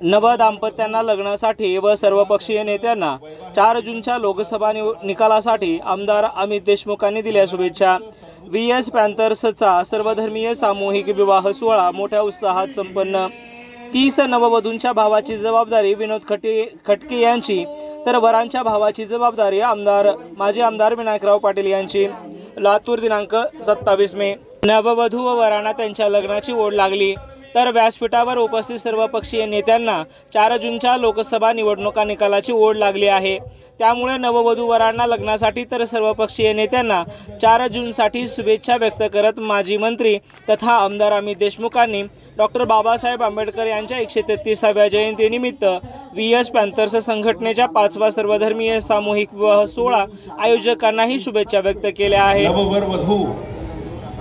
नव दाम्पत्यांना लग्नासाठी व सर्वपक्षीय नेत्यांना चार जूनच्या लोकसभा निव निकालासाठी आमदार अमित देशमुखांनी दिल्या शुभेच्छा. व्ही एस पॅन्थर्सचा सर्वधर्मीय सामूहिक विवाह सोहळा मोठ्या उत्साहात संपन्न. तीस नववधूंच्या भावाची जबाबदारी विनोद खटे खटके यांची तर वरांच्या भावाची जबाबदारी आमदार माजी आमदार विनायकराव पाटील यांची. लातूर दिनांक सत्तावीस मे. नववधू व वरांना त्यांच्या लग्नाची ओढ लागली. तर व्यासपीठावर उपस्थित सर्वपक्षीय नेत्यांना चार जूनच्या लोकसभा निवडणुका निकालाची ओढ लागली आहे. त्यामुळे नववधू वरांना लग्नासाठी तर सर्वपक्षीय नेत्यांना चार जूनसाठी शुभेच्छा व्यक्त करत माजी मंत्री तथा आमदार अमित देशमुखांनी डॉक्टर बाबासाहेब आंबेडकर यांच्या एकशे तेहतीसाव्या जयंतीनिमित्त व्ही एस पॅन्थर्स संघटनेच्या पाचवा सर्वधर्मीय सामूहिक विवाह सोहळा आयोजकांनाही शुभेच्छा व्यक्त केल्या आहेत.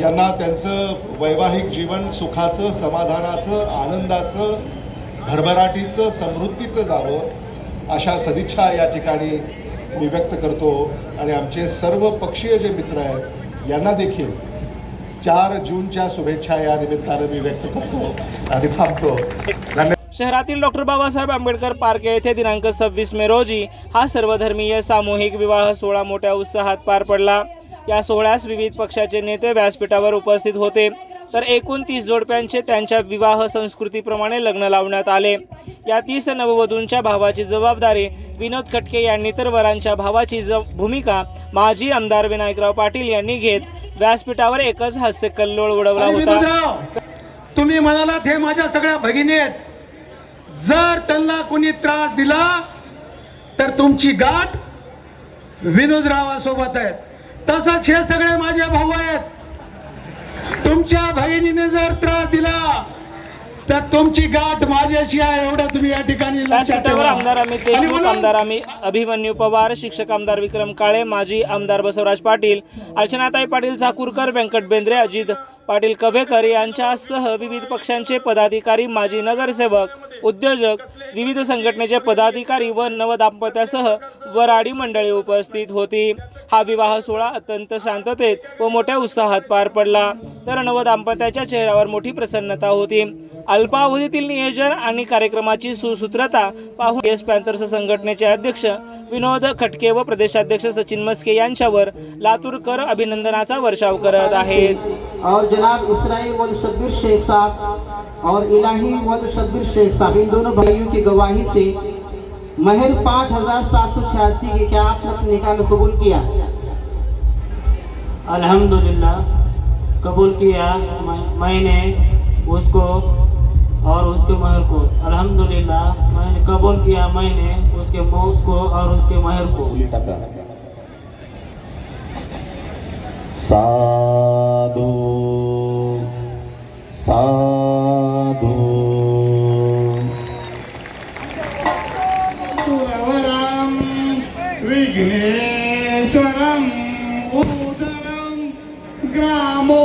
यांना त्यांचं वैवाहिक जीवन सुखाचं समाधानाचं आनंदाचं भरभराटीचं समृद्धीचं जावं अशा सदिच्छा या ठिकाणी मी व्यक्त करतो. आणि आमचे सर्व पक्षीय जे मित्र आहेत यांना देखील चार जूनच्या शुभेच्छा या निमित्तानं मी व्यक्त करतो आणि थांबतो. धन्यवाद. शहरातील डॉक्टर बाबासाहेब आंबेडकर पार्क येथे दिनांक सव्वीस मे रोजी हा सर्वधर्मीय सामूहिक विवाह सोहळा मोठ्या उत्साहात पार पडला. या सोहळ्यास विविध पक्षाचे नेते व्यासपीठावर उपस्थित होते. तर एकूण तीस जोडप्यांचे त्यांच्या विवाह संस्कृतीप्रमाणे लग्न लावण्यात आले. या तीस नववधूंच्या भावाची जबाबदारी विनोद खटके यांनी तर वरांच्या भावाची ज भूमिका माजी आमदार विनायकराव पाटील यांनी घेत व्यासपीठावर एकच हास्य कल्लोळ उडवला होता. तुम्ही म्हणालात हे माझ्या सगळ्या भगिनी आहेत. जर त्यांना कोणी त्रास दिला तर तुमची गाठ विनोदरावासोबत आहेत. तसंच हे सगळे माझे भाऊ आहेत. तुमच्या बहिणीने जर त्रास दिला तर तुमची गाठ माझ्याशी आहे एवढं तुम्ही या ठिकाणी लक्षात व्यासपीठावर ठेवा. आमदार अमित आणि देशमुख म्हणून आमदार आम्ही अभिमन्यू पवार शिक्षक आमदार विक्रम काळे माजी आमदार बसवराज पाटील अर्चनाताई पाटील चाकूरकर व्यंकट बेंद्रे अजित पाटील कव्हेकर यांच्यासह विविध पक्षांचे पदाधिकारी माजी नगरसेवक उद्योजक विविध संघटनेचे पदाधिकारी व नवदाम्पत्यासह वराडी मंडळी उपस्थित होती. हा विवाह सोहळा अत्यंत शांततेत व मोठ्या उत्साहात पार पडला. तर नवदाम्पत्याच्या चेहऱ्यावर मोठी प्रसन्नता होती. अल्पावधीतील नियोजन आणि कार्यक्रमाची सुसूत्रता पाहून एस पॅन्थर्स संघटनेचे अध्यक्ष विनोद खटके व प्रदेशाध्यक्ष सचिन मस्के यांच्यावर लातूरकर अभिनंदनाचा वर्षाव करत आहेत. और जनाब इसराइल वल शब्बीर शेख साहब और इलाही वल शब्बीर शेख साहब इन दोनों भाइयों की गवाही से महल पाँच हजार सात सौ छियासी के क्या आपने अपने निकाह में कबूल किया? अल्हम्दुलिल्लाह कबूल किया। मैंने उसको और उसके महर को। अल्हम्दुलिल्लाह मैंने कबूल किया मैंने उसके मौस को और उसके महर को। साधू साधू। विघ्नेश्वरम् उदरं ग्रामो